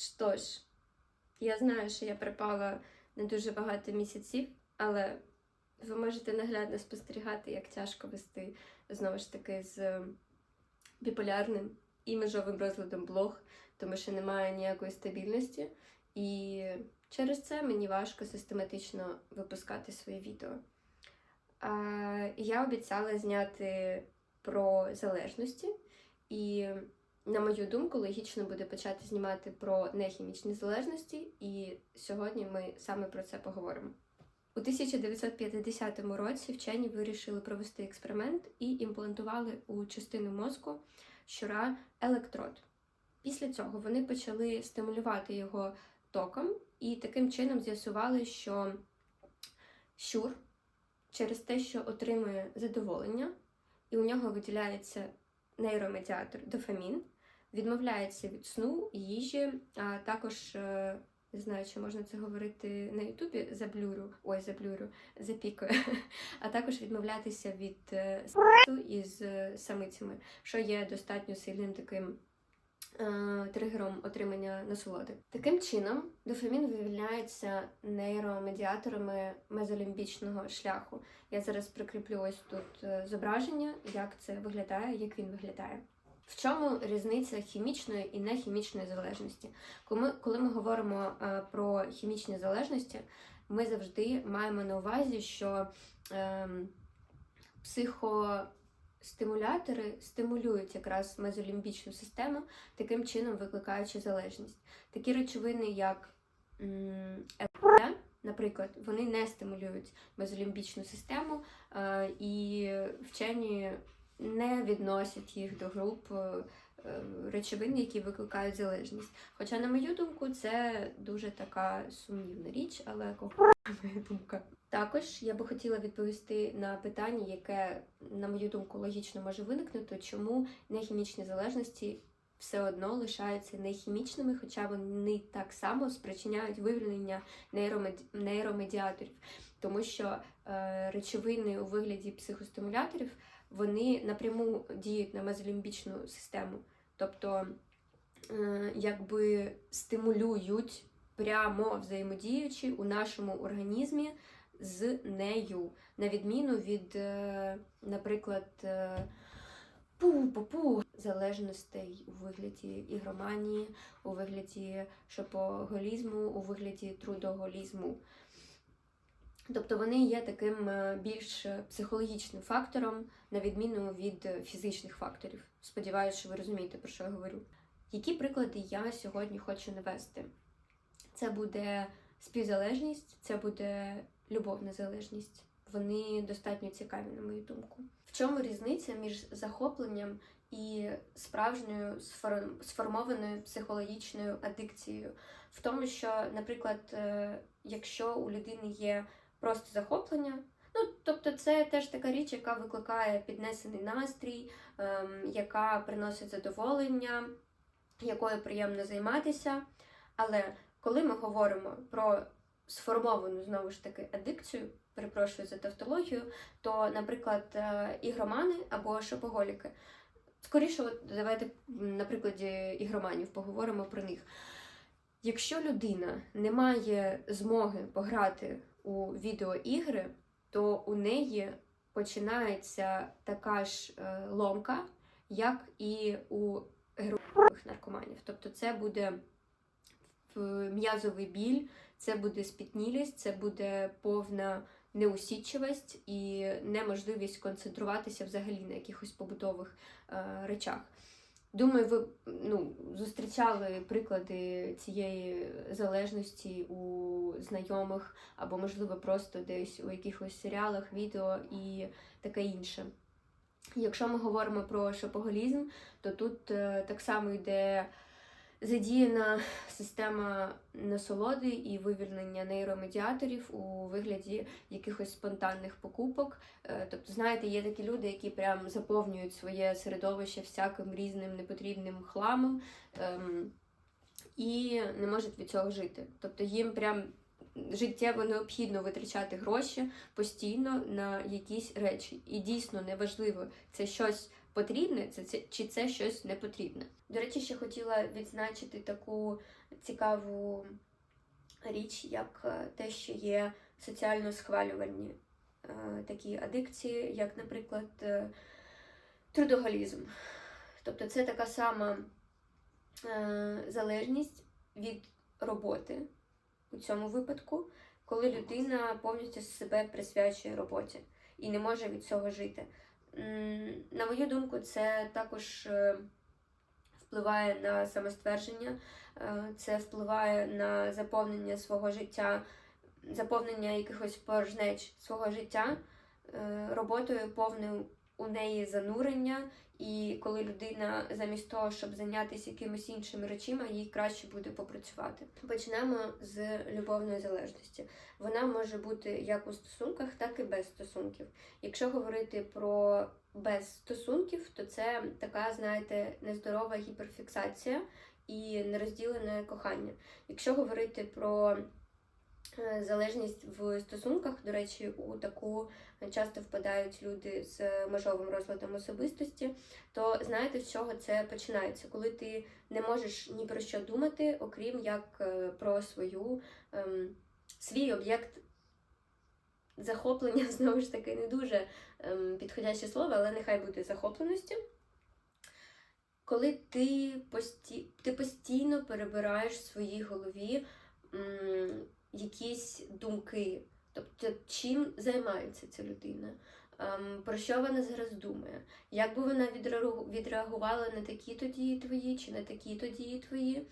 Що ж, я знаю, що я припала не дуже багато місяців, але ви можете наглядно спостерігати, як тяжко вести знову ж таки з біполярним і межовим розладом блог, тому що немає ніякої стабільності. І через це мені важко систематично випускати свої відео. А, я обіцяла зняти про залежності, і, на мою думку, логічно буде почати знімати про нехімічні залежності, і сьогодні ми саме про це поговоримо. У 1950 році вчені вирішили провести експеримент і імплантували у частину мозку щура електрод. Після цього вони почали стимулювати його током, і таким чином з'ясували, що щур через те, що отримує задоволення, і у нього виділяється нейромедіатор дофамін, відмовляється від сну, їжі, а також е, не знаю, чи можна це говорити на Ютубі, заблюрю, ой, заблюрю, запікаю, а також відмовлятися від е, сексу із е, самицями, що є достатньо сильним таким тригером отримання насолоди. Таким чином, дофамін вивільняється нейромедіаторами мезолімбічного шляху. Я зараз прикріплю ось тут зображення, як це виглядає, як він виглядає. В чому різниця хімічної і нехімічної залежності? Коли ми, говоримо е, про хімічні залежності, ми завжди маємо на увазі, що е, психостимулятори стимулюють якраз мезолімбічну систему, таким чином викликаючи залежність. Такі речовини, як ЛСД, наприклад, вони не стимулюють мезолімбічну систему, е, і вчені не відносять їх до груп е, е, речовин, які викликають залежність. Хоча, на мою думку, це дуже така сумнівна річ, але моя думка. Також я би хотіла відповісти на питання, яке, на мою думку, логічно може виникнути, чому нехімічні залежності все одно лишаються нехімічними, хоча вони так само спричиняють вивільнення нейромед... нейромедіаторів, тому що е, речовини у вигляді психостимуляторів вони напряму діють на мезолімбічну систему, тобто е, якби стимулюють прямо взаємодіючи у нашому організмі з нею, на відміну від, е, наприклад, е, пу-пу-пу залежностей у вигляді ігроманії, у вигляді шопоголізму, у вигляді трудоголізму. Тобто вони є таким е, більш психологічним фактором, на відміну від фізичних факторів. Сподіваюся, що ви розумієте, про що я говорю. Які приклади я сьогодні хочу навести? Це буде співзалежність, це буде любовна залежність. Вони достатньо цікаві, на мою думку. В чому різниця між захопленням і справжньою сформованою психологічною адикцією? В тому, що, наприклад, е, якщо у людини є просто захоплення, ну тобто це теж така річ, яка викликає піднесений настрій, ем, яка приносить задоволення, якою приємно займатися. Але коли ми говоримо про сформовану знову ж таки адикцію, перепрошую за тавтологію, то, наприклад, е, ігромани або шопоголіки. Скоріше, от давайте на прикладі ігроманів поговоримо про них. Якщо людина не має змоги пограти у відеоігри, то у неї починається така ж е, ломка, як і у героїнових наркоманів. Тобто це буде м'язовий біль, це буде спітнілість, це буде повна неусідчивість і неможливість концентруватися взагалі на якихось побутових е, речах. Думаю, ви ну, зустрічали приклади цієї залежності у знайомих, або, можливо, просто десь у якихось серіалах, відео і таке інше. Якщо ми говоримо про шопоголізм, то тут е, так само йде задіяна система насолоди і вивільнення нейромедіаторів у вигляді якихось спонтанних покупок. Е, Тобто, знаєте, є такі люди, які прям заповнюють своє середовище всяким різним непотрібним хламом ем, і не можуть від цього жити. Тобто їм прям життєво необхідно витрачати гроші постійно на якісь речі. І дійсно неважливо, це щось потрібне, це, чи це щось не потрібне. До речі, ще хотіла відзначити таку цікаву річ, як е, те, що є соціально схвалювальні е, такі адикції, як, наприклад, е, трудоголізм. Тобто це така сама залежність від роботи у цьому випадку, коли людина повністю себе присвячує роботі і не може від цього жити. На мою думку, це також е, впливає на самоствердження, е, це впливає на заповнення свого життя, заповнення якихось порожнеч свого життя, е, роботою повне у неї занурення, і коли людина замість того, щоб зайнятися якимись іншими речами, їй краще буде попрацювати. Почнемо з любовної залежності. Вона може бути як у стосунках, так і без стосунків. Якщо говорити про без стосунків, то це така, знаєте, нездорова гіперфіксація і нерозділене кохання. Якщо говорити про залежність в стосунках, до речі, у таку часто впадають люди з межовим розладом особистості, то знаєте, з чого це починається? Коли ти не можеш ні про що думати, окрім як е, про свою ем, свій об'єкт захоплення, знову ж таки, не дуже ем, підходяще слово, але нехай буде захопленості. Коли ти, пості... ти постійно перебираєш в своїй голові м, якісь думки, тобто чим займається ця людина, ем, про що вона зараз думає, як би вона відреагувала на такі-то дії твої чи на такі-то дії твої.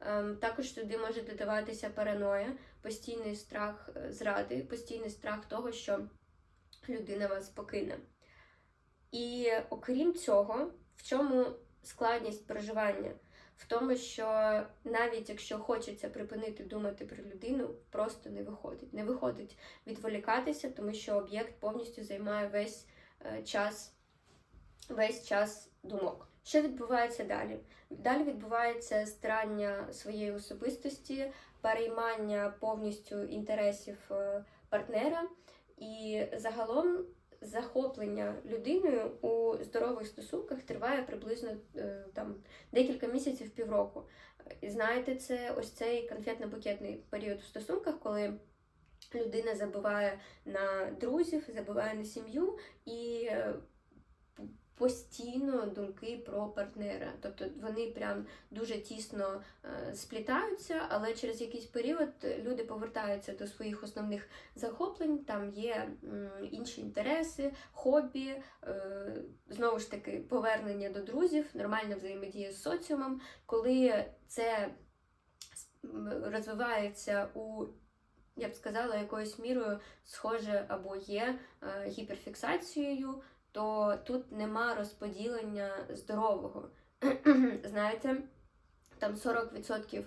Ем, Також туди може додаватися параноя, постійний страх е, зради, постійний страх того, що людина вас покине. І окрім цього, в чому складність проживання? В тому, що навіть якщо хочеться припинити думати про людину, просто не виходить. Не виходить відволікатися, тому що об'єкт повністю займає весь е, час, весь час думок. Що відбувається далі? Далі відбувається старання своєї особистості, переймання повністю інтересів е, партнера, і загалом захоплення людиною у здорових стосунках триває приблизно е, там декілька місяців півроку. Знаєте, це ось цей конфетно-букетний період в стосунках, коли людина забуває на друзів, забуває на сім'ю і е, постійно думки про партнера. Тобто вони прям дуже тісно е, сплітаються, але через якийсь період люди повертаються до своїх основних захоплень, там є інші інтереси, хобі, е, знову ж таки, повернення до друзів, нормальна взаємодія з соціумом, коли це розвивається у я б сказала, якоюсь мірою схоже або є е, гіперфіксацією, то тут нема розподілення здорового. Знаєте, там 40%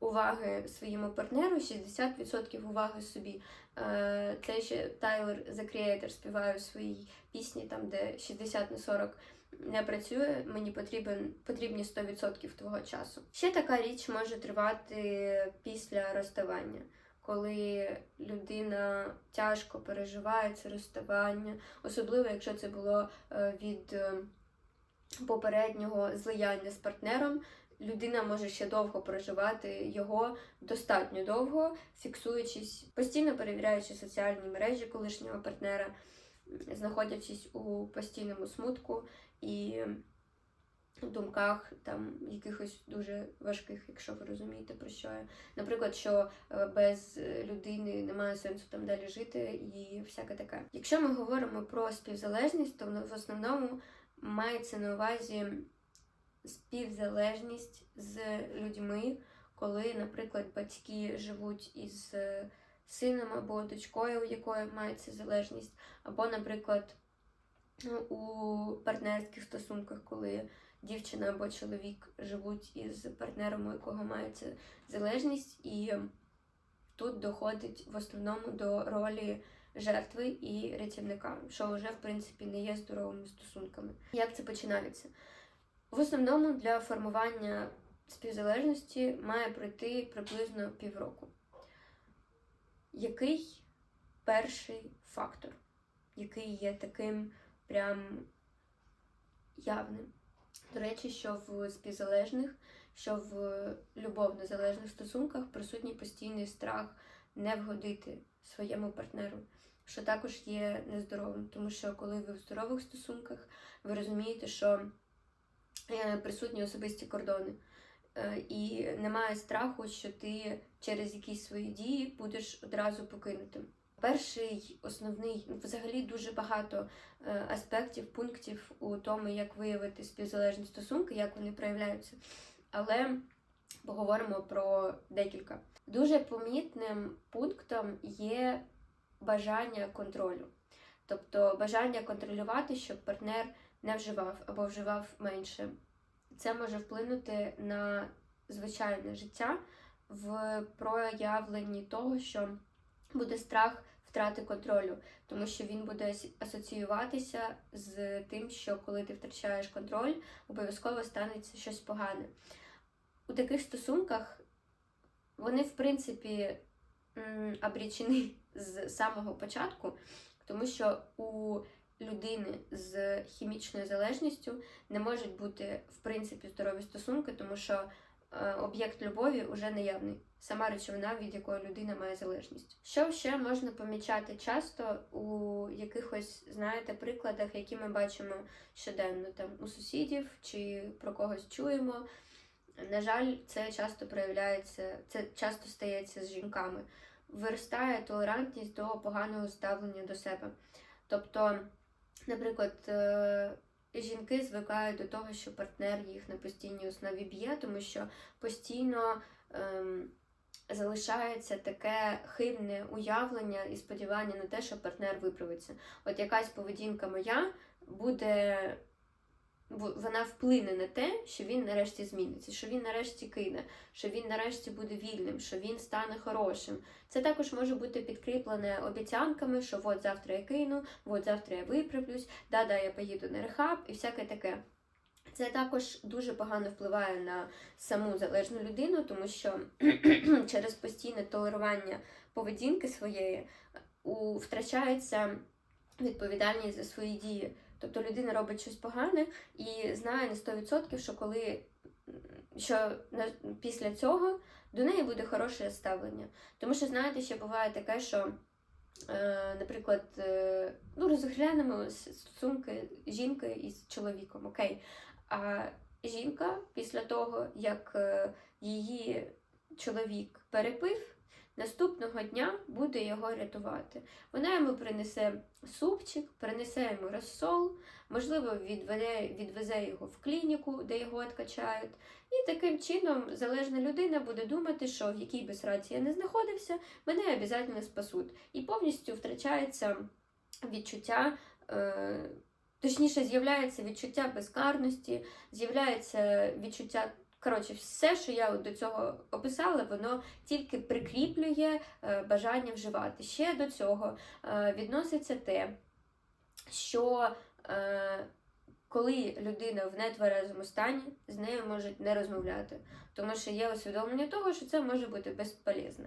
уваги своєму партнеру, 60% уваги собі. Е, Це ще Тайлер The Creator співає у своїй пісні, там, де 60 на 40 не працює, мені потрібен, потрібні 100% твого часу. Ще така річ може тривати після розставання. Коли людина тяжко переживає це розставання, особливо якщо це було е, від е, попереднього злияння з партнером, людина може ще довго проживати його достатньо довго, фіксуючись, постійно перевіряючи соціальні мережі колишнього партнера, знаходячись у постійному смутку і думках там якихось дуже важких, якщо ви розумієте про що я. Наприклад, що е, без людини немає сенсу там далі жити і всяке таке. Якщо ми говоримо про співзалежність, то в основному мається на увазі співзалежність з людьми, коли, наприклад, батьки живуть із е, сином або дочкою, у якої мається залежність, або, наприклад, ну, у партнерських стосунках, коли дівчина або чоловік живуть із партнером, у якого мається залежність, і тут доходить в основному до ролі жертви і рятівника, що вже в принципі не є здоровими стосунками. Як це починається? В основному для формування співзалежності має пройти приблизно півроку. Який перший фактор, який є таким прям явним. До речі, що в співзалежних, що в любовно залежних стосунках присутній постійний страх не вгодити своєму партнеру, що також є нездоровим, тому що коли ви в здорових стосунках, ви розумієте, що е, присутні особисті кордони. Е, І немає страху, що ти через якісь свої дії будеш одразу покинутим. Перший основний, ну, взагалі дуже багато е, аспектів, пунктів у тому, як виявити співзалежні стосунки, як вони проявляються. Але поговоримо про декілька. Дуже помітним пунктом є бажання контролю, тобто бажання контролювати, щоб партнер не вживав або вживав менше. Це може вплинути на звичайне життя в проявленні того, що буде страх втрати контролю, тому що він буде асоціюватися з тим, що коли ти втрачаєш контроль, обов'язково станеться щось погане. У таких стосунках вони, в принципі, обрічені з самого початку, тому що у людини з хімічною залежністю не можуть бути в принципі здорові стосунки, тому що об'єкт любові вже наявний, сама речовина, від якої людина має залежність. Що ще можна помічати часто у якихось, знаєте, прикладах, які ми бачимо щоденно там у сусідів чи про когось чуємо. На жаль, це часто проявляється, це часто стається з жінками. Виростає толерантність до поганого ставлення до себе. Тобто, наприклад, е, жінки звикають до того, що партнер їх на постійній основі б'є, тому що постійно ем, залишається таке хибне уявлення і сподівання на те, що партнер виправиться. От якась поведінка моя буде. Вона вплине на те, що він нарешті зміниться, що він нарешті кине, що він нарешті буде вільним, що він стане хорошим. Це також може бути підкріплене обіцянками, що от завтра я кину, от завтра я виправлюсь, да-да, я поїду на рехаб і всяке таке. Це також дуже погано впливає на саму залежну людину, тому що через постійне толерування поведінки своєї у, втрачається відповідальність за свої дії. Тобто людина робить щось погане і знає на 100%, що коли що після цього до неї буде хороше ставлення. Тому що, знаєте, ще буває таке, що, е, наприклад, е, ну, розглянемо стосунки жінки із чоловіком, окей. А жінка після того, як е, її чоловік перепив, наступного дня буде його рятувати. Вона йому принесе супчик, принесе йому розсол, можливо, відведе, відвезе його в клініку, де його відкачають. І таким чином залежна людина буде думати, що в якій би сраці я не знаходився, мене обов'язково спасуть. І повністю втрачається відчуття. Е- Точніше, з'являється відчуття безкарності, з'являється відчуття. Коротше, все, що я до цього описала, воно тільки прикріплює е, бажання вживати. Ще до цього е, відноситься те, що е, коли людина в нетверезому стані, з нею можуть не розмовляти, тому що є усвідомлення того, що це може бути безполезно.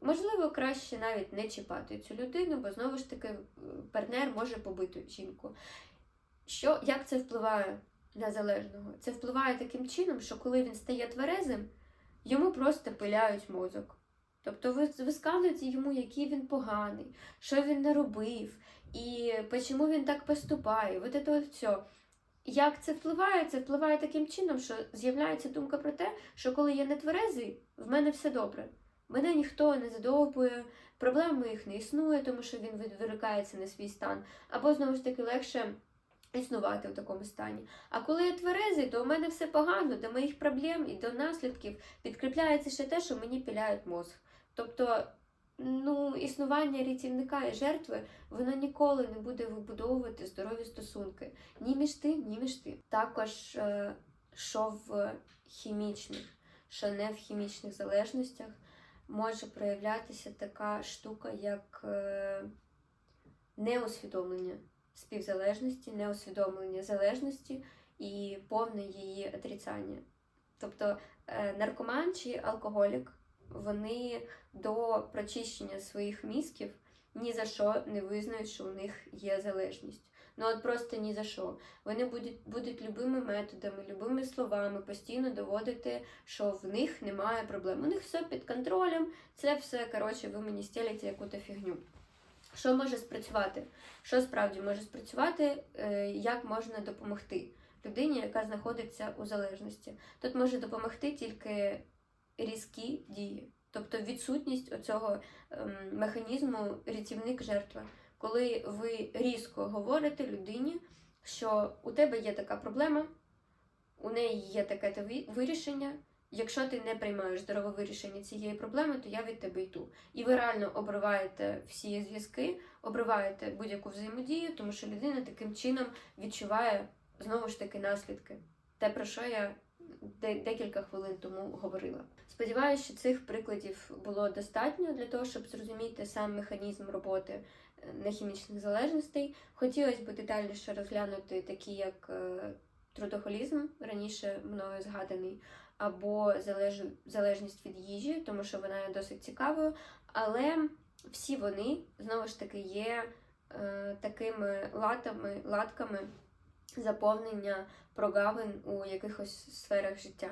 Можливо, краще навіть не чіпати цю людину, бо знову ж таки партнер може побити жінку. Що, як це впливає на? Це впливає таким чином, що коли він стає тверезим, йому просто пиляють мозок. Тобто ви висказуєте йому, який він поганий, що він не робив, і чому він так поступає. От це все. Як це впливає? Це впливає таким чином, що з'являється думка про те, що коли я не тверезий, в мене все добре. Мене ніхто не задовбує, проблем моїх не існує, тому що він відволікається на свій стан. Або знову ж таки легше існувати в такому стані. А коли я тверезий, то у мене все погано, до моїх проблем і до наслідків підкріпляється ще те, що мені піляють мозг. Тобто, ну, існування рятівника і жертви, воно ніколи не буде вибудовувати здорові стосунки ні між тим, ні між тим. Також, е, що в хімічних, що не в хімічних залежностях, може проявлятися така штука, як е, неусвідомлення співзалежності, неусвідомлення залежності і повне її отрицання. Тобто е, наркоман чи алкоголік, вони до прочищення своїх мізків ні за що не визнають, що у них є залежність. Ну от просто ні за що. Вони будуть, будуть любими методами, любими словами постійно доводити, що в них немає проблем. У них все під контролем, це все, коротше, ви мені стелите яку-то фігню. Що може спрацювати? Що справді може спрацювати, е, як можна допомогти людині, яка знаходиться у залежності? Тут може допомогти тільки різкі дії, тобто відсутність оцього ем, механізму рятівник-жертва, коли ви різко говорите людині, що у тебе є така проблема, у неї є таке вирішення. Якщо ти не приймаєш здорове вирішення цієї проблеми, то я від тебе йду. І ви реально обриваєте всі зв'язки, обриваєте будь-яку взаємодію, тому що людина таким чином відчуває знову ж таки наслідки. Те, про що я декілька хвилин тому говорила. Сподіваюся, що цих прикладів було достатньо для того, щоб зрозуміти сам механізм роботи е, нехімічних залежностей. Хотілося б детальніше розглянути такі, як е, трудоголізм, раніше мною згаданий, або залеж... залежність від їжі, тому що вона є досить цікавою. Але всі вони знову ж таки є е, такими латами, латками заповнення прогавин у якихось сферах життя,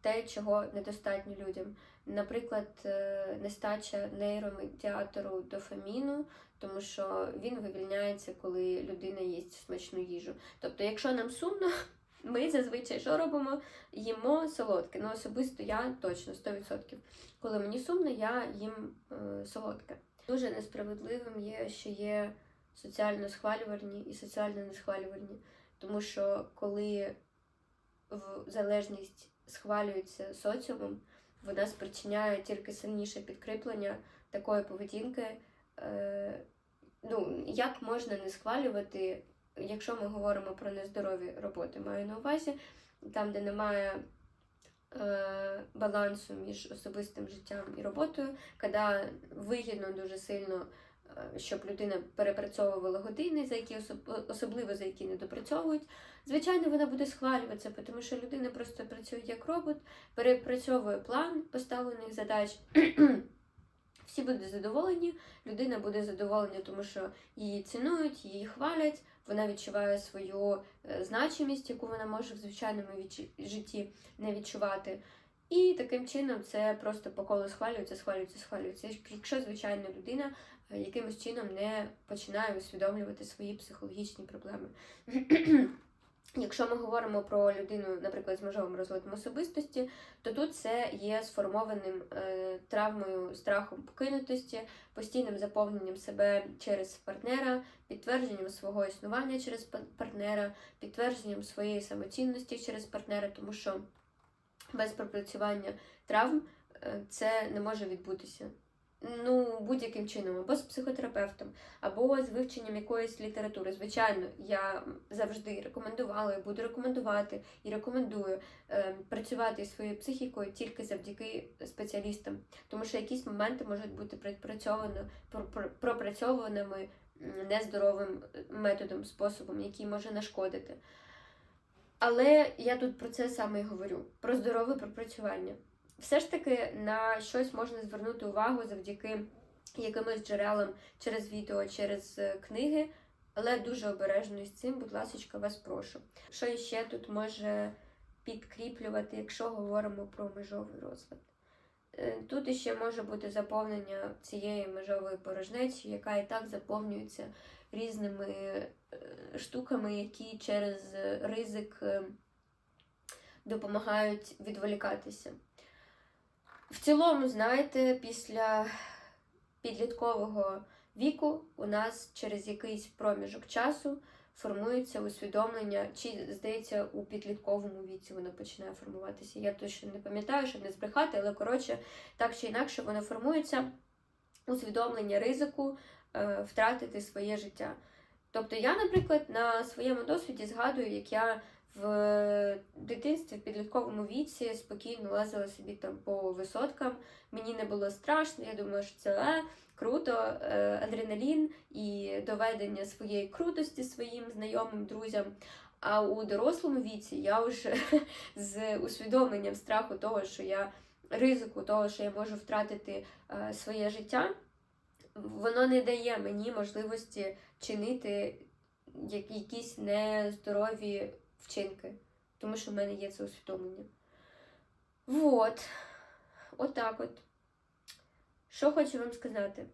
те, чого недостатньо людям. Наприклад, е, нестача нейромедіатору дофаміну, тому що він вивільняється, коли людина їсть смачну їжу. Тобто, якщо нам сумно, ми зазвичай що робимо? Їмо солодке. Ну, особисто я точно 100%. Коли мені сумно, я їм е, солодке. Дуже несправедливим є, що є соціально схвалювальні і соціально несхвалювальні. Тому що коли в залежність схвалюється соціумом, вона спричиняє тільки сильніше підкріплення такої поведінки. Е, ну, як можна не схвалювати, якщо ми говоримо про нездорові роботи, маю на увазі, там, де немає е, балансу між особистим життям і роботою, коли вигідно дуже сильно е, щоб людина перепрацьовувала години, за які особливо за які не допрацьовують. Звичайно, вона буде схвалюватися, тому що людина просто працює як робот, перепрацьовує план поставлених задач. Всі будуть задоволені, людина буде задоволена, тому що її цінують, її хвалять, вона відчуває свою е, значимість, яку вона може в звичайному житті не відчувати. І таким чином це просто по колу схвалюється, схвалюється, схвалюється. Якщо звичайно людина е, якимось чином не починає усвідомлювати свої психологічні проблеми. Якщо ми говоримо про людину, наприклад, з межовим розладом особистості, то тут це є сформованим е, травмою, страхом покинутості, постійним заповненням себе через партнера, підтвердженням свого існування через партнера, підтвердженням своєї самоцінності через партнера, тому що без пропрацювання травм е, це не може відбутися. Ну, будь-яким чином, або з психотерапевтом, або з вивченням якоїсь літератури. Звичайно, я завжди рекомендувала і буду рекомендувати і рекомендую е, працювати зі своєю психікою тільки завдяки спеціалістам, тому що якісь моменти можуть бути пропрацьовано, пропрацьованими нездоровим е, методом, способом, який може нашкодити. Але я тут про це саме і говорю: про здорове пропрацювання. Все ж таки на щось можна звернути увагу завдяки якимось джерелам через відео, через е, книги, але дуже обережно із цим, будь ласка, вас прошу. Що ще тут може підкріплювати, якщо говоримо про межовий розлад? Е, Тут іще може бути заповнення цієї межової порожнечі, яка і так заповнюється різними е, штуками, які через ризик допомагають відволікатися. В цілому, знаєте, після підліткового віку у нас через якийсь проміжок часу формується усвідомлення, чи, здається, у підлітковому віці воно починає формуватися. Я точно не пам'ятаю, щоб не збрехати, але коротше, так чи інакше, воно формується усвідомлення ризику е, втратити своє життя. Тобто я, наприклад, на своєму досвіді згадую, як я в дитинстві, в підлітковому віці спокійно лазила собі там по висоткам. Мені не було страшно, я думала, що це е, круто, е, адреналін і доведення своєї крутості своїм знайомим друзям. А у дорослому віці я вже з усвідомленням страху того, що я ризику того, що я можу втратити е, своє життя, воно не дає мені можливості чинити якісь нездорові вчинки, тому що в мене є це усвідомлення. Вот. Отак от. Що хочу вам сказати?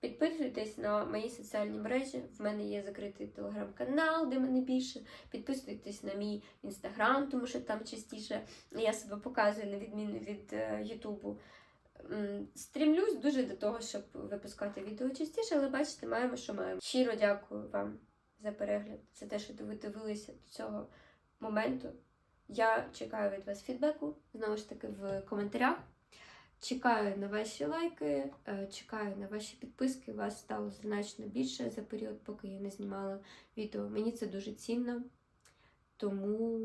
Підписуйтесь на мої соціальні мережі. В мене є закритий телеграм-канал, де мене більше. Підписуйтесь на мій інстаграм, тому що там частіше я себе показую на відміну від е, Ютубу. Стрімлюсь дуже до того, щоб випускати відео частіше, але бачите, маємо, що маємо. Щиро дякую вам за перегляд, за те, що ви дивилися до цього моменту. Я чекаю від вас фідбеку, знову ж таки, в коментарях. Чекаю на ваші лайки, е, чекаю на ваші підписки. Вас стало значно більше за період, поки я не знімала відео. Мені це дуже цінно. Тому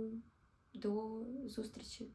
до зустрічі!